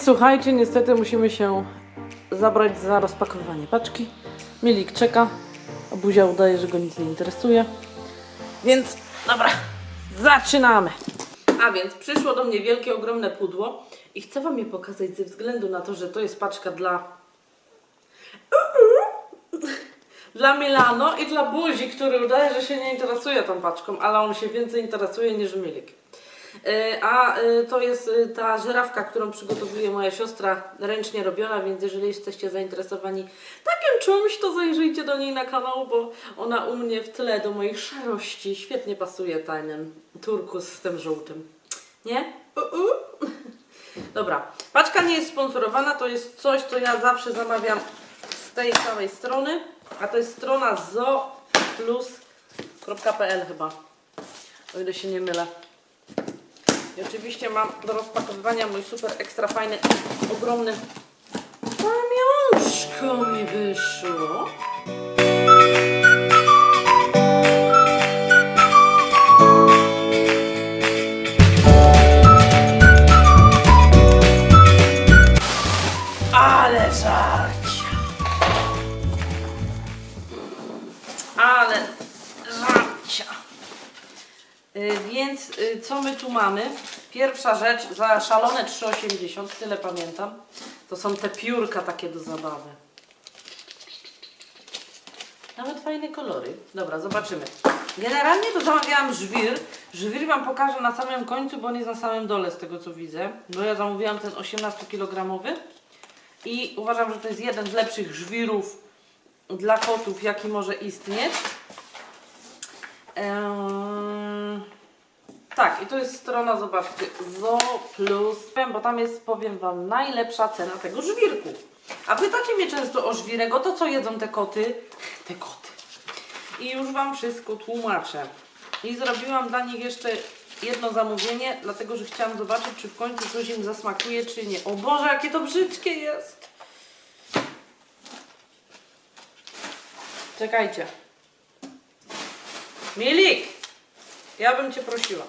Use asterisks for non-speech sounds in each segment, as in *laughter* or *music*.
więc słuchajcie, niestety musimy się zabrać za rozpakowywanie paczki. Milik czeka, a Buzia udaje, że go nic nie interesuje. Więc dobra, zaczynamy. A więc przyszło do mnie wielkie, ogromne pudło i chcę Wam je pokazać ze względu na to, że to jest paczka dla dla Milano i dla Buzi, który udaje, że się nie interesuje tą paczką, ale on się więcej interesuje niż Milik. E, A e, to jest e, ta żerawka, którą przygotowuje moja siostra, ręcznie robiona, więc jeżeli jesteście zainteresowani takim czymś, to zajrzyjcie do niej na kanał, bo ona u mnie w tle do moich szarości świetnie pasuje ten turkus z tym żółtym. Nie? U-u. *laughs* Dobra, paczka nie jest sponsorowana, to jest coś, co ja zawsze zamawiam z tej samej strony, a to jest strona zooplus.pl chyba, o ile się nie mylę. Oczywiście mam do rozpakowywania mój super ekstra fajny, ogromny ramionczko mi wyszło. Co my tu mamy? Pierwsza rzecz, za szalone 3,80, tyle pamiętam. To są te piórka takie do zabawy. Nawet fajne kolory. Dobra, zobaczymy. Generalnie to zamawiałam żwir. Żwir Wam pokażę na samym końcu, bo on jest na samym dole z tego co widzę. Bo ja zamówiłam ten 18-kilogramowy. I uważam, że to jest jeden z lepszych żwirów dla kotów, jaki może istnieć. Eee, tak, i to jest strona, zobaczcie, Zo Plus, bo tam jest, powiem Wam, najlepsza cena tego żwirku. A pytacie mnie często o żwirek, o to co jedzą te koty? Te koty. I już Wam wszystko tłumaczę. I zrobiłam dla nich jeszcze jedno zamówienie, dlatego że chciałam zobaczyć, czy w końcu coś im zasmakuje, czy nie. O Boże, jakie to brzydkie jest! Czekajcie. Milik! Ja bym Cię prosiła.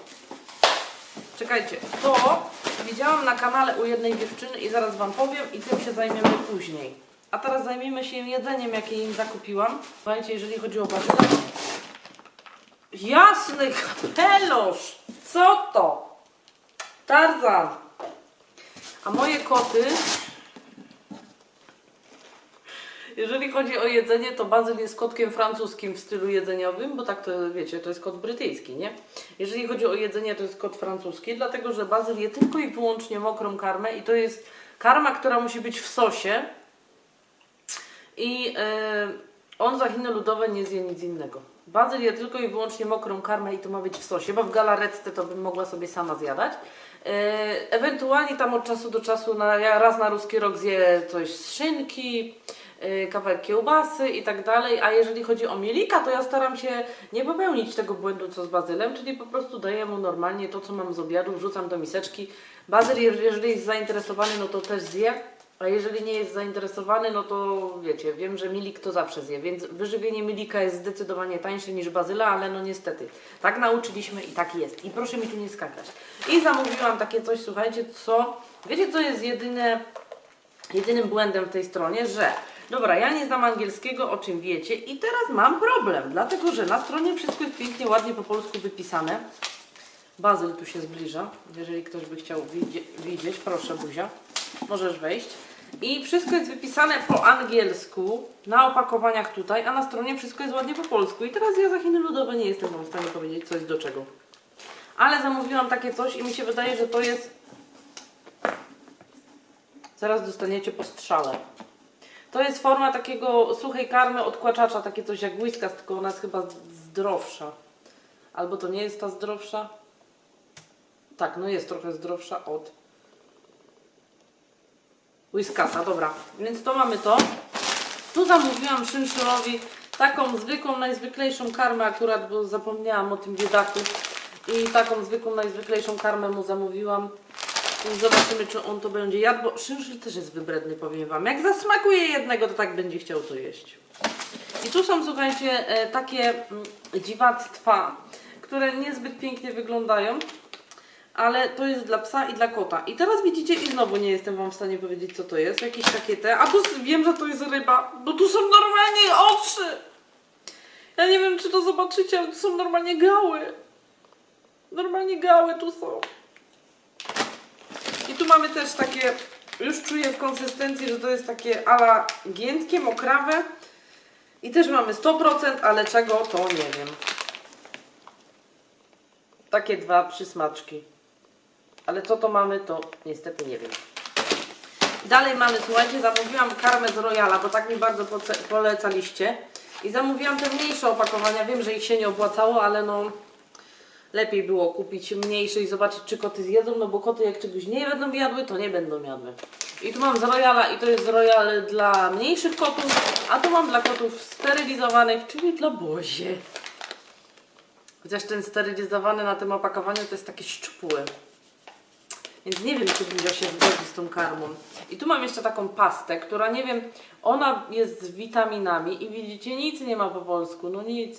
Czekajcie, to widziałam na kanale u jednej dziewczyny i zaraz Wam powiem i tym się zajmiemy później. A teraz zajmiemy się jedzeniem, jakie im zakupiłam. Słuchajcie, jeżeli chodzi o bazylę. Jasny kapelusz! Co to? Tarzan! A moje koty jeżeli chodzi o jedzenie, to Bazyl jest kotkiem francuskim w stylu jedzeniowym, bo tak to wiecie, to jest kot brytyjski, nie? Jeżeli chodzi o jedzenie, to jest kot francuski, dlatego że Bazyl je tylko i wyłącznie mokrą karmę i to jest karma, która musi być w sosie i e, on za Chiny ludowe nie zje nic innego. Bazyl je tylko i wyłącznie mokrą karmę i to ma być w sosie, bo w galaretce to bym mogła sobie sama zjadać. E, ewentualnie tam od czasu do czasu na, ja raz na ruski rok zje coś z szynki, kawałek kiełbasy i tak dalej, a jeżeli chodzi o mielika, to ja staram się nie popełnić tego błędu co z bazylem, czyli po prostu daję mu normalnie to, co mam z obiadu, wrzucam do miseczki. Bazyl, je- jeżeli jest zainteresowany, no to też zje, a jeżeli nie jest zainteresowany, no to wiecie, wiem, że milik to zawsze zje, więc wyżywienie milika jest zdecydowanie tańsze niż bazyla, ale no niestety, tak nauczyliśmy i tak jest. I proszę mi tu nie skakać. I zamówiłam takie coś, słuchajcie, co, wiecie co jest jedyne jedynym błędem w tej stronie, że dobra, ja nie znam angielskiego, o czym wiecie i teraz mam problem, dlatego że na stronie wszystko jest pięknie, ładnie po polsku wypisane. Bazyl tu się zbliża, jeżeli ktoś by chciał widzie- widzieć, proszę Buzia, możesz wejść. I wszystko jest wypisane po angielsku, na opakowaniach tutaj, a na stronie wszystko jest ładnie po polsku. I teraz ja za Chiny Ludowe nie jestem w stanie powiedzieć, co jest do czego. Ale zamówiłam takie coś i mi się wydaje, że to jest Zaraz dostaniecie po strzale. To jest forma takiego suchej karmy odkłaczacza, takie coś jak whiskas, tylko ona jest chyba zdrowsza. Albo to nie jest ta zdrowsza? Tak, no jest trochę zdrowsza od whiskasa, dobra. Więc to mamy to. Tu zamówiłam szynszylowi taką zwykłą, najzwyklejszą karmę akurat, bo zapomniałam o tym biedaku. I taką zwykłą, najzwyklejszą karmę mu zamówiłam. Zobaczymy, czy on to będzie jadł, bo szynszyl też jest wybredny, powiem Wam. Jak zasmakuje jednego, to tak będzie chciał to jeść. I tu są, słuchajcie, e, takie mm, dziwactwa, które niezbyt pięknie wyglądają. ale to jest dla psa i dla kota. I teraz widzicie, i znowu nie jestem Wam w stanie powiedzieć, co to jest. Jakieś takie te. A tu wiem, że to jest ryba, bo tu są normalnie oczy. Ja nie wiem, czy to zobaczycie, ale tu są normalnie gały. Normalnie gały tu są. I tu mamy też takie, już czuję w konsystencji, że to jest takie ala giętkie, mokrawe. I też mamy 100%, ale czego to nie wiem. Takie dwa przysmaczki. Ale co to mamy, to niestety nie wiem. Dalej mamy, słuchajcie, zamówiłam karmę z Royala, bo tak mi bardzo polecaliście. I zamówiłam te mniejsze opakowania. Wiem, że ich się nie opłacało, ale no lepiej było kupić mniejsze i zobaczyć, czy koty zjedzą, no bo koty jak czegoś nie będą jadły, to nie będą jadły. I tu mam z Royala i to jest Royal dla mniejszych kotów, a tu mam dla kotów sterylizowanych, czyli dla Bozie. Chociaż ten sterylizowany na tym opakowaniu to jest taki szczupły. Więc nie wiem, czy Buzia się zgodzi z tą karmą. I tu mam jeszcze taką pastę, która nie wiem, ona jest z witaminami i widzicie, nic nie ma po polsku, no nic.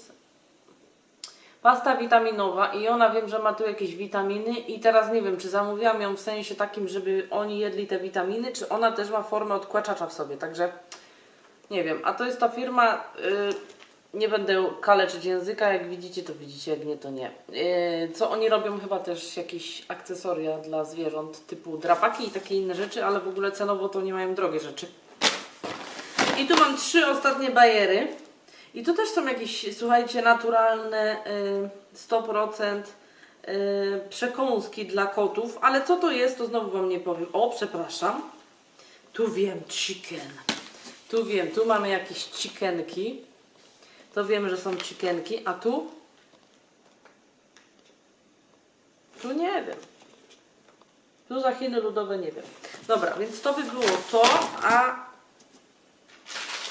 Pasta witaminowa i ona wiem, że ma tu jakieś witaminy i teraz nie wiem, czy zamówiłam ją w sensie takim, żeby oni jedli te witaminy, czy ona też ma formę odkłaczacza w sobie, także nie wiem. A to jest ta firma, y, nie będę kaleczyć języka, jak widzicie to widzicie, jak nie to nie. Y, co oni robią chyba też jakieś akcesoria dla zwierząt typu drapaki i takie inne rzeczy, ale w ogóle cenowo to nie mają drogie rzeczy. I tu mam trzy ostatnie bajery. I to też są jakieś, słuchajcie, naturalne y, 100% y, przekąski dla kotów, ale co to jest, to znowu Wam nie powiem. O, przepraszam. Tu wiem, chicken. Tu wiem, tu mamy jakieś chickenki. To wiemy, że są chickenki, a tu? Tu nie wiem. Tu za Chiny ludowe nie wiem. Dobra, więc to by było to, a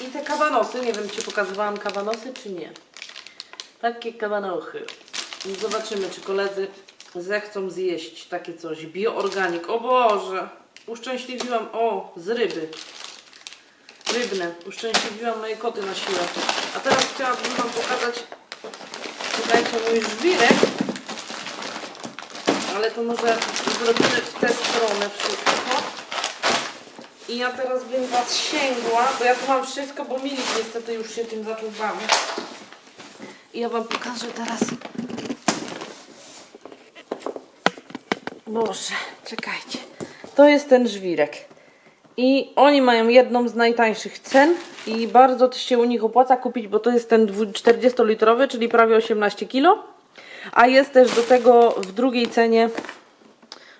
i te kabanosy, nie wiem czy pokazywałam kabanosy czy nie. Takie kabanochy. I zobaczymy czy koledzy zechcą zjeść takie coś. Bioorganik. O Boże! Uszczęśliwiłam, o, z ryby. Rybne. Uszczęśliwiłam moje koty na siłę. A teraz chciałabym Wam pokazać, słuchajcie, mój żwirek. Ale to może zrobimy w tę stronę wszystko. I ja teraz bym Was sięgła, bo ja tu mam wszystko, bo Milik niestety już się tym zaczął bawić. I ja Wam pokażę teraz. Boże, czekajcie. To jest ten żwirek. I oni mają jedną z najtańszych cen i bardzo to się u nich opłaca kupić, bo to jest ten 40-litrowy, czyli prawie 18 kg. A jest też do tego w drugiej cenie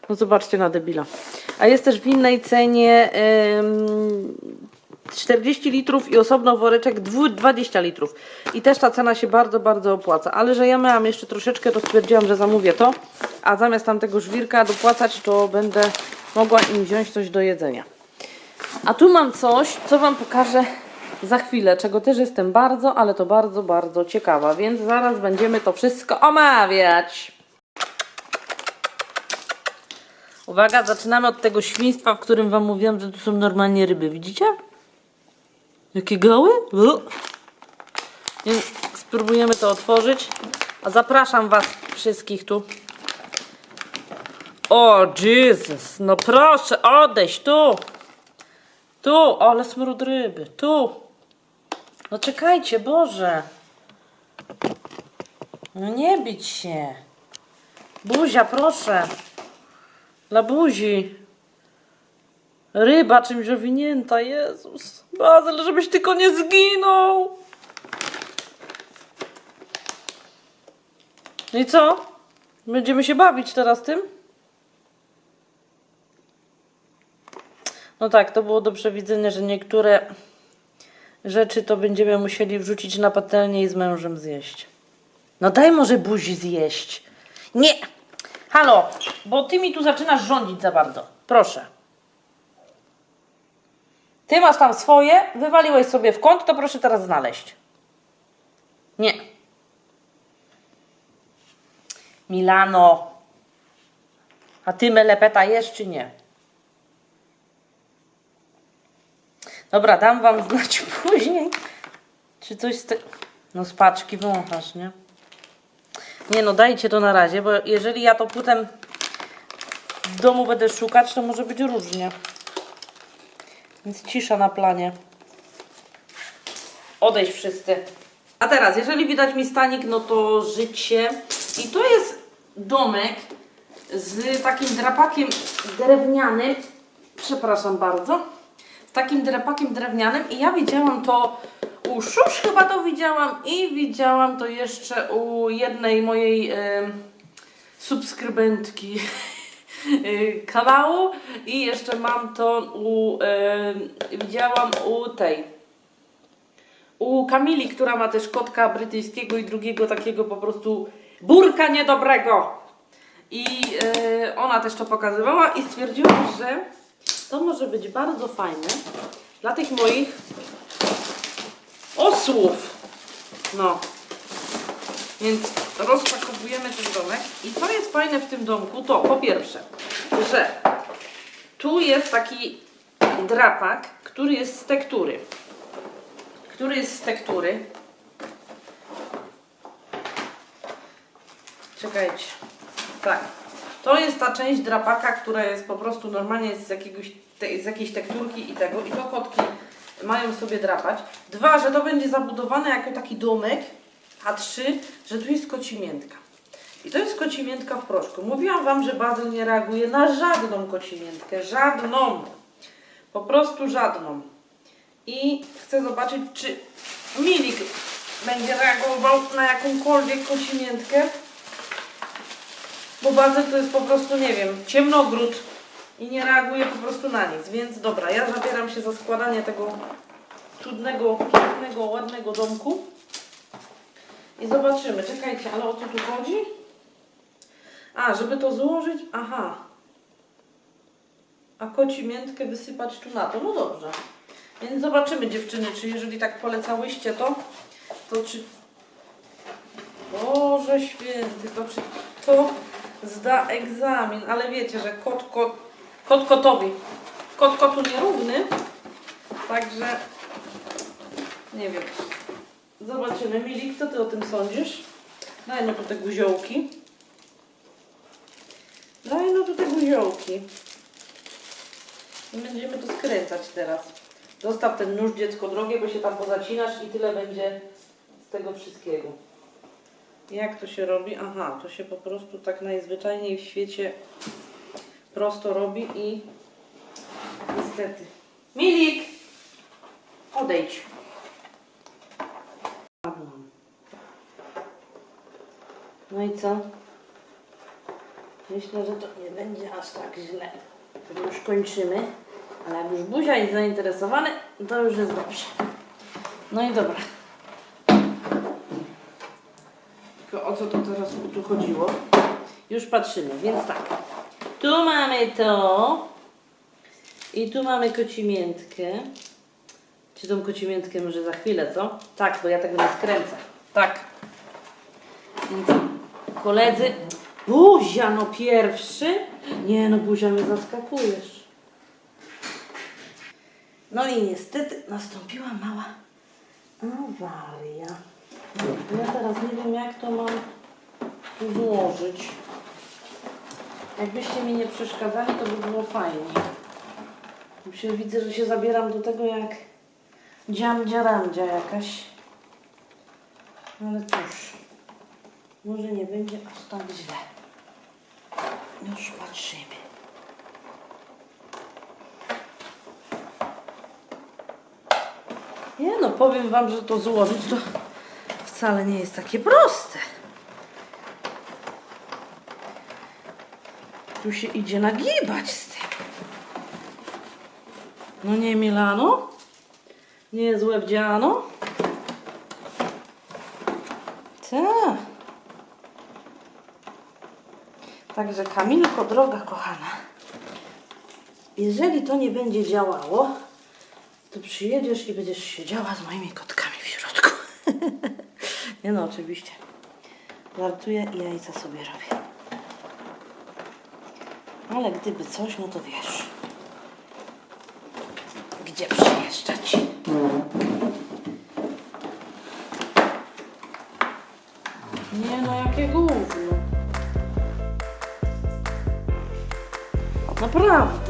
no zobaczcie na debila. A jest też w innej cenie ym, 40 litrów i osobno woreczek dwu- 20 litrów. I też ta cena się bardzo, bardzo opłaca. Ale że ja miałam jeszcze troszeczkę, to stwierdziłam, że zamówię to. A zamiast tamtego żwirka dopłacać, to będę mogła im wziąć coś do jedzenia. A tu mam coś, co Wam pokażę za chwilę, czego też jestem bardzo, ale to bardzo, bardzo ciekawa. Więc zaraz będziemy to wszystko omawiać. Uwaga, zaczynamy od tego świństwa, w którym Wam mówiłam, że tu są normalnie ryby. Widzicie? Jakie gały? Spróbujemy to otworzyć. A zapraszam Was wszystkich tu. O, Jezus, no proszę, odejść tu. Tu, ale smród ryby, tu. No czekajcie, Boże. No nie bić się. Buzia, proszę. Dla buzi. Ryba czymś owinięta, Jezus. Bazyl, żebyś tylko nie zginął. No i co? Będziemy się bawić teraz tym? No tak, to było do przewidzenia, że niektóre rzeczy to będziemy musieli wrzucić na patelnię i z mężem zjeść. No daj może buzi zjeść. Nie! Halo, bo ty mi tu zaczynasz rządzić za bardzo. Proszę. Ty masz tam swoje, wywaliłeś sobie w kąt, to proszę teraz znaleźć. Nie. Milano. A ty melepeta jesz czy nie? Dobra, dam wam znać *laughs* później. Czy coś z tego... No z paczki wąchasz, nie? Nie no, dajcie to na razie, bo jeżeli ja to potem w domu będę szukać, to może być różnie. Więc cisza na planie. Odejść wszyscy. A teraz, jeżeli widać mi stanik, no to życie. I to jest domek z takim drapakiem drewnianym. Przepraszam bardzo. Z takim drapakiem drewnianym. I ja widziałam to u Szusz chyba to widziałam i widziałam to jeszcze u jednej mojej subskrybentki *laughs* y, kanału i jeszcze mam to u, widziałam u tej u Kamili, która ma też kotka brytyjskiego i drugiego takiego po prostu burka niedobrego. I e, ona też to pokazywała i stwierdziłam, że to może być bardzo fajne dla tych moich osłów. No. Więc rozpakowujemy ten domek. I co jest fajne w tym domku, to po pierwsze, że tu jest taki drapak, który jest z tektury który jest z tektury. Czekajcie. Tak. To jest ta część drapaka, która jest po prostu normalnie z, jakiegoś, te, z jakiejś tekturki i tego. I to kotki mają sobie drapać. Dwa, że to będzie zabudowane jako taki domek. A trzy, że tu jest kocimiętka. I to jest kocimiętka w proszku. Mówiłam Wam, że Bazyl nie reaguje na żadną kocimiętkę. Żadną. Po prostu żadną i chcę zobaczyć, czy Milik będzie reagował na jakąkolwiek kocimiętkę. Bo bazel to jest po prostu, nie wiem, ciemnogród i nie reaguje po prostu na nic. Więc dobra, ja zabieram się za składanie tego cudnego, pięknego, ładnego domku. I zobaczymy. Czekajcie, ale o co tu chodzi? A, żeby to złożyć? Aha. A kocimiętkę wysypać tu na to. No dobrze. Więc zobaczymy dziewczyny, czy jeżeli tak polecałyście to, to czy... Boże święty, to czy to zda egzamin, ale wiecie, że kot, kot, kot kotowi. Kot kotu nierówny, także nie wiem. Zobaczymy. Milik, co ty o tym sądzisz? Daj no tu te guziołki. Daj no tu te guziołki. I będziemy to skręcać teraz. Zostaw ten nóż dziecko drogie, bo się tam pozacinasz i tyle będzie z tego wszystkiego. Jak to się robi? Aha, to się po prostu tak najzwyczajniej w świecie prosto robi i niestety. Milik! Odejdź. No i co? Myślę, że to nie będzie aż tak źle. To już kończymy. Ale jak już Buzia jest zainteresowany, to już jest dobrze. No i dobra. Tylko o co to teraz tu chodziło? Już patrzymy, więc tak. Tu mamy to. I tu mamy kocimiętkę. Czy tą kocimiętkę może za chwilę, co? Tak, bo ja nie skręcę. Tak. Więc koledzy. Buzia, no pierwszy? Nie, no Buzia, mnie zaskakujesz. No i niestety nastąpiła mała awaria. Ja teraz nie wiem jak to mam złożyć. Jakbyście mi nie przeszkadzali, to by było fajnie. Się widzę, że się zabieram do tego jak dziamdzia ramdzia jakaś. Ale cóż, może nie będzie aż tak źle. Już patrzymy. Nie no, powiem Wam, że to złożyć to wcale nie jest takie proste. Tu się idzie nagibać z tym. No nie Milano? Nie jest łebdziano? Tak. Także Kamilko, droga kochana, jeżeli to nie będzie działało, to przyjedziesz i będziesz siedziała z moimi kotkami w środku. *laughs* nie no, oczywiście. Żartuję i jajca sobie robię. Ale gdyby coś, no to wiesz. Gdzie przyjeżdżać? Nie no, jakie gówno. Naprawdę.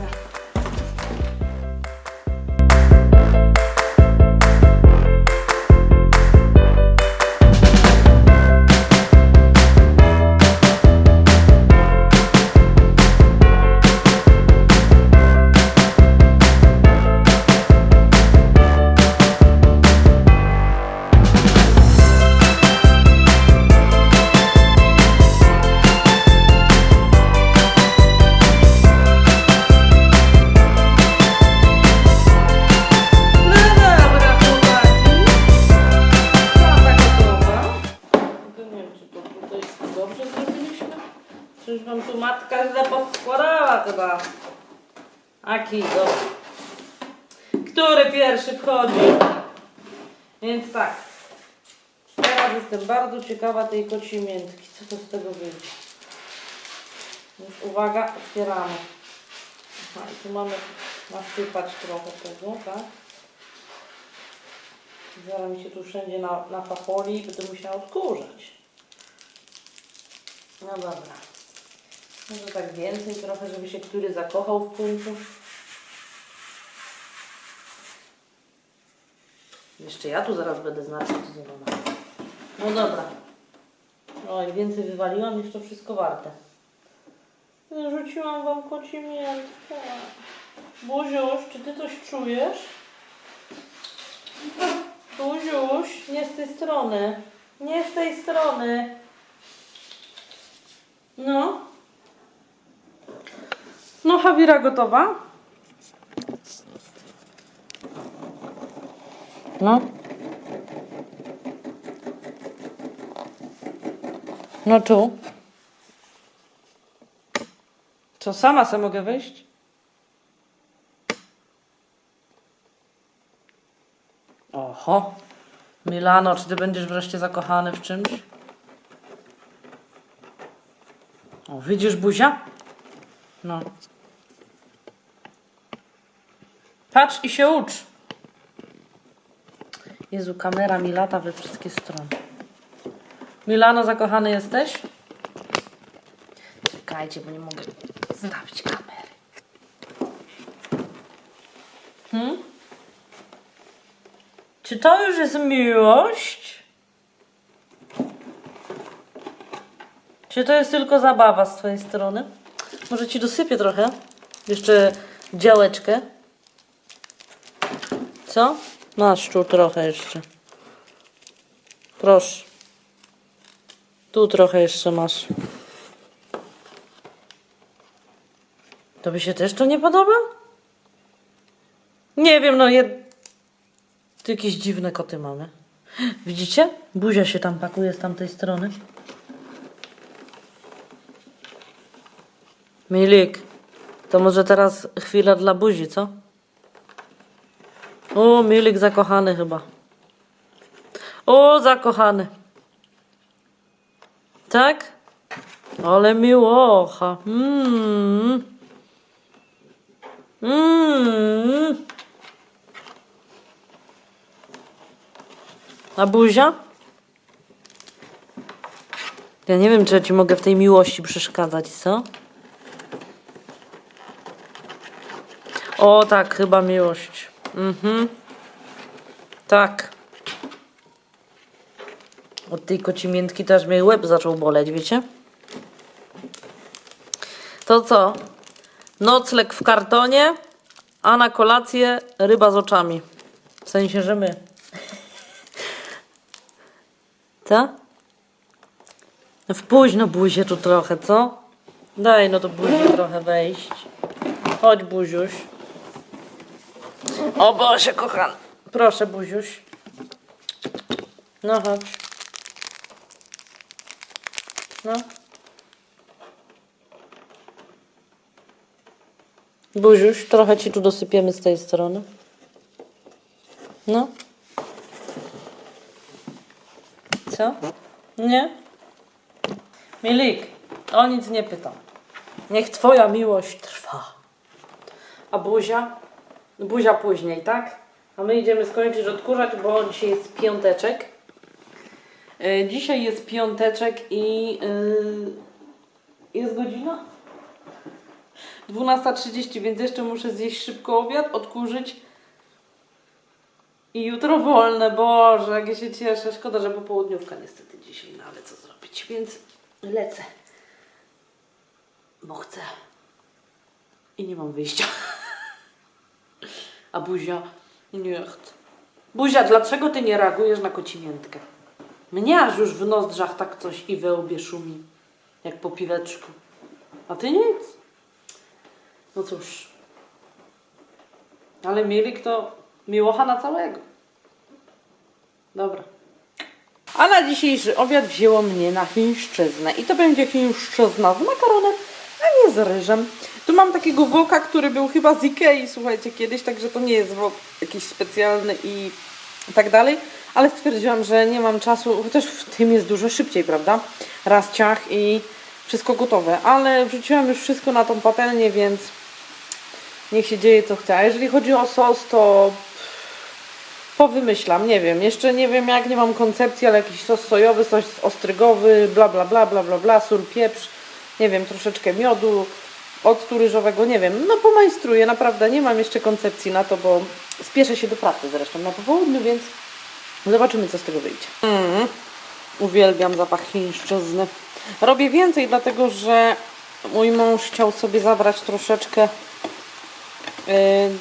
Bardzo ciekawa tej kociej miętki. Co to z tego wyjdzie? Więc uwaga, otwieramy. Aha, i tu mamy nasypać trochę tego, tak? Zaraz mi się tu wszędzie na, na facholi i będę musiała odkurzać. No dobra. Może tak więcej trochę, żeby się który zakochał w końcu. Jeszcze ja tu zaraz będę znarkotyzowana. No dobra. Oj, więcej wywaliłam niż to wszystko warte. Rzuciłam wam koci miętkę. Buziuś, czy ty coś czujesz? Buziuś, nie z tej strony. Nie z tej strony. No. No, Hawira gotowa? No. No tu. Co, sama se mogę wejść? Oho. Milano, czy ty będziesz wreszcie zakochany w czymś? O, widzisz buzia? No. Patrz i się ucz. Jezu, kamera mi lata we wszystkie strony. Milano, zakochany jesteś? Czekajcie, bo nie mogę zostawić kamery. Hmm? Czy to już jest miłość? Czy to jest tylko zabawa z twojej strony? Może ci dosypię trochę? Jeszcze działeczkę. Co? Masz tu trochę jeszcze. Proszę. Tu trochę jeszcze masz. Tobie się też to nie podoba? Nie wiem, no jed... Jakieś dziwne koty mamy. Widzicie? Buzia się tam pakuje z tamtej strony. Milik, to może teraz chwila dla buzi, co? O, Milik zakochany chyba. O, zakochany. Tak? Ale miłocha. Mmm. Mmm. A buzia? Ja nie wiem, czy ja ci mogę w tej miłości przeszkadzać, co? O, tak, chyba miłość. Mhm. Tak. Od tej kocimiętki też mnie łeb zaczął boleć, wiecie? To co? Nocleg w kartonie, a na kolację ryba z oczami. W sensie, że my. *laughs* Co? W późno buzie tu trochę, co? Daj no do buzi trochę wejść. Chodź buziuś. O Boże, kochany. Proszę buziuś. No chodź. No. Buziuś, trochę ci tu dosypiemy z tej strony. No. Co? Nie? Milik, o nic nie pytam. Niech twoja miłość trwa. A buzia? Buzia później, tak? A my idziemy skończyć odkurzać, bo dzisiaj jest piąteczek. E, Dzisiaj jest piąteczek i yy, jest godzina? 12.30, więc jeszcze muszę zjeść szybko obiad, odkurzyć. I jutro wolne, Boże, jak ja się cieszę. Szkoda, że popołudniówka niestety dzisiaj, no ale co zrobić, więc lecę. Bo chcę. I nie mam wyjścia. *laughs* A Buzia nie chce. Buzia, dlaczego ty nie reagujesz na kocimiętkę? Mnie aż już w nozdrzach tak coś i we szumi, jak po piweczku. A ty nic. No cóż. Ale Milik to miłocha na całego. Dobra. A na dzisiejszy obiad wzięło mnie na chińszczyznę. I to będzie chińszczyzna z makaronem, a nie z ryżem. Tu mam takiego woka, który był chyba z Ikei, słuchajcie, kiedyś, także to nie jest wok jakiś specjalny i tak dalej. Ale stwierdziłam, że nie mam czasu, chociaż w tym jest dużo szybciej, prawda? Raz ciach i wszystko gotowe. Ale wrzuciłam już wszystko na tą patelnię, więc niech się dzieje co chce. A jeżeli chodzi o sos, to powymyślam, nie wiem, jeszcze nie wiem jak, nie mam koncepcji, ale jakiś sos sojowy, sos ostrygowy, bla bla bla bla bla bla, sól, pieprz, nie wiem, troszeczkę miodu, octu ryżowego, nie wiem, no pomajstruję, naprawdę nie mam jeszcze koncepcji na to, bo spieszę się do pracy zresztą na popołudniu, więc zobaczymy co z tego wyjdzie. Mm, uwielbiam zapach chińszczyzny. Robię więcej, dlatego że mój mąż chciał sobie zabrać troszeczkę y,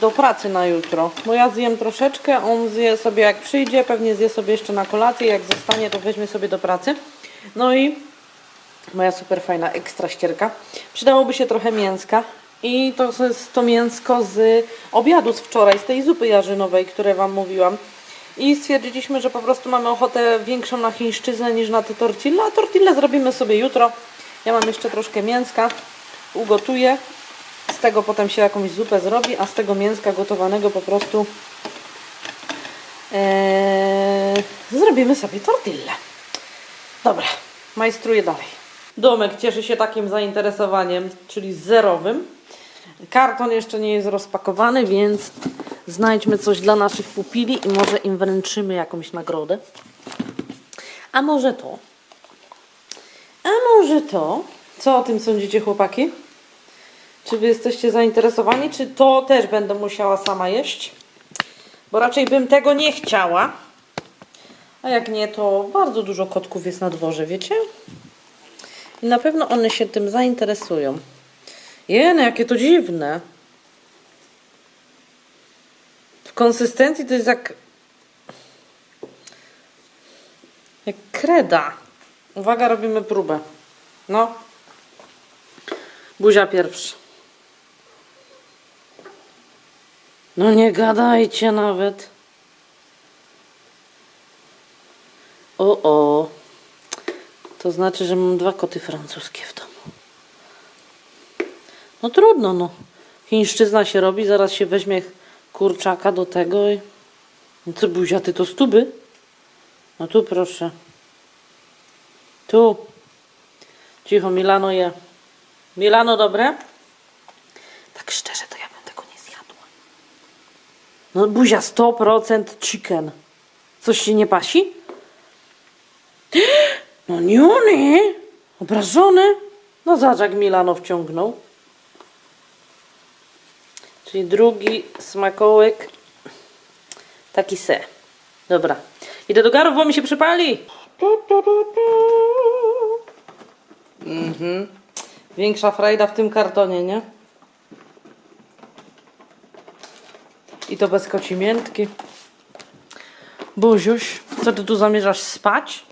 do pracy na jutro. Bo ja zjem troszeczkę, on zje sobie jak przyjdzie, pewnie zje sobie jeszcze na kolację, jak zostanie to weźmie sobie do pracy. No i moja super fajna ekstra ścierka. Przydałoby się trochę mięska. I to jest to mięsko z obiadu z wczoraj, z tej zupy jarzynowej, które Wam mówiłam. I stwierdziliśmy, że po prostu mamy ochotę większą na chińszczyznę niż na te tortille, a tortille zrobimy sobie jutro. Ja mam jeszcze troszkę mięska, ugotuję. Z tego potem się jakąś zupę zrobi, a z tego mięska gotowanego po prostu eee, zrobimy sobie tortille. Dobra, majstruję dalej. Domek cieszy się takim zainteresowaniem, czyli zerowym. Karton jeszcze nie jest rozpakowany, więc znajdźmy coś dla naszych pupili i może im wręczymy jakąś nagrodę. A może to? A może to? Co o tym sądzicie, chłopaki? Czy wy jesteście zainteresowani, czy to też będę musiała sama jeść? Bo raczej bym tego nie chciała. A jak nie, to bardzo dużo kotków jest na dworze, wiecie? I na pewno one się tym zainteresują. Jene, jakie to dziwne. Konsystencji to jest jak... Jak kreda. Uwaga, robimy próbę. No. Buzia pierwszy. No nie gadajcie nawet. O, o. To znaczy, że mam dwa koty francuskie w domu. No trudno, no. Chińszczyzna się robi, zaraz się weźmie kurczaka do tego i... No co, Buzia, ty to stuby? No tu proszę. Tu. Cicho, Milano je. Milano dobre? Tak szczerze, to ja bym tego nie zjadła. No Buzia, 100% chicken. Coś się nie pasi? *gasps* No nie. Obrażony? No zobacz jak Milano wciągnął. Czyli drugi smakołyk. Taki se. Dobra. Idę do garów, bo mi się przypali. Mhm. Większa frajda w tym kartonie, nie? I to bez kocimiętki. Buziuś, co ty tu zamierzasz spać?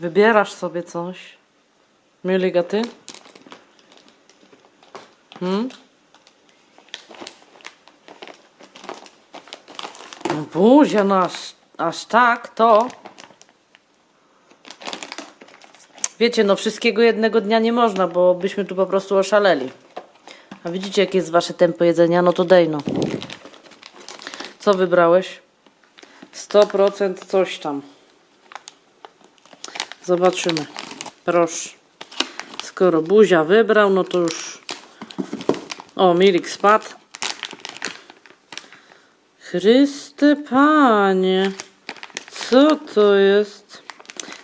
Wybierasz sobie coś. Mieliga, ty? Hmm? No buzia, no aż, aż tak, to... Wiecie, no wszystkiego jednego dnia nie można, bo byśmy tu po prostu oszaleli. A widzicie, jakie jest wasze tempo jedzenia? No to dej no. Co wybrałeś? 100% coś tam. Zobaczymy. Proszę. Skoro Buzia wybrał, no to już... O, Milik spadł. Chryste Panie. Co to jest?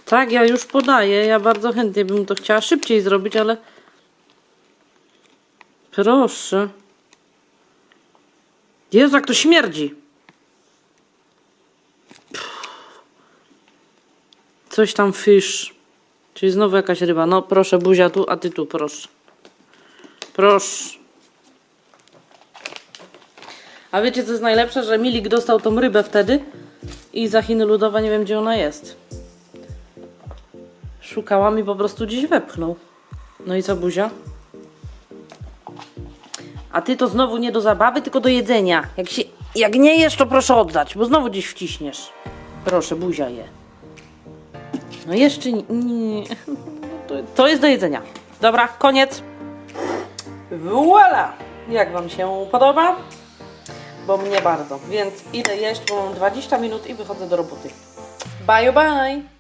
Tak, ja już podaję. Ja bardzo chętnie bym to chciała szybciej zrobić, ale Proszę. Jezu, jak to śmierdzi. Coś tam fish. Czyli znowu jakaś ryba. No proszę, buzia tu, a ty tu, proszę. Proszę. A wiecie co jest najlepsze? Że Milik dostał tą rybę wtedy i za Chiny Ludowe nie wiem gdzie ona jest. Szukałam i po prostu gdzieś wepchnął. No i co buzia? A ty to znowu nie do zabawy, tylko do jedzenia. Jak, się, jak nie jesz, to proszę oddać, bo znowu gdzieś wciśniesz. Proszę, buzia je. No jeszcze nie. nie. To, to jest do jedzenia. Dobra, koniec. Voila! Jak Wam się podoba? Bo mnie bardzo. Więc idę jeść, bo mam 20 minut i wychodzę do roboty. Bye, bye!